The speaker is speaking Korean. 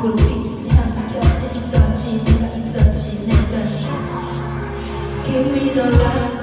얼굴이 내 항상 곁에 있었지? 내가 있었지? 내가 Give me the light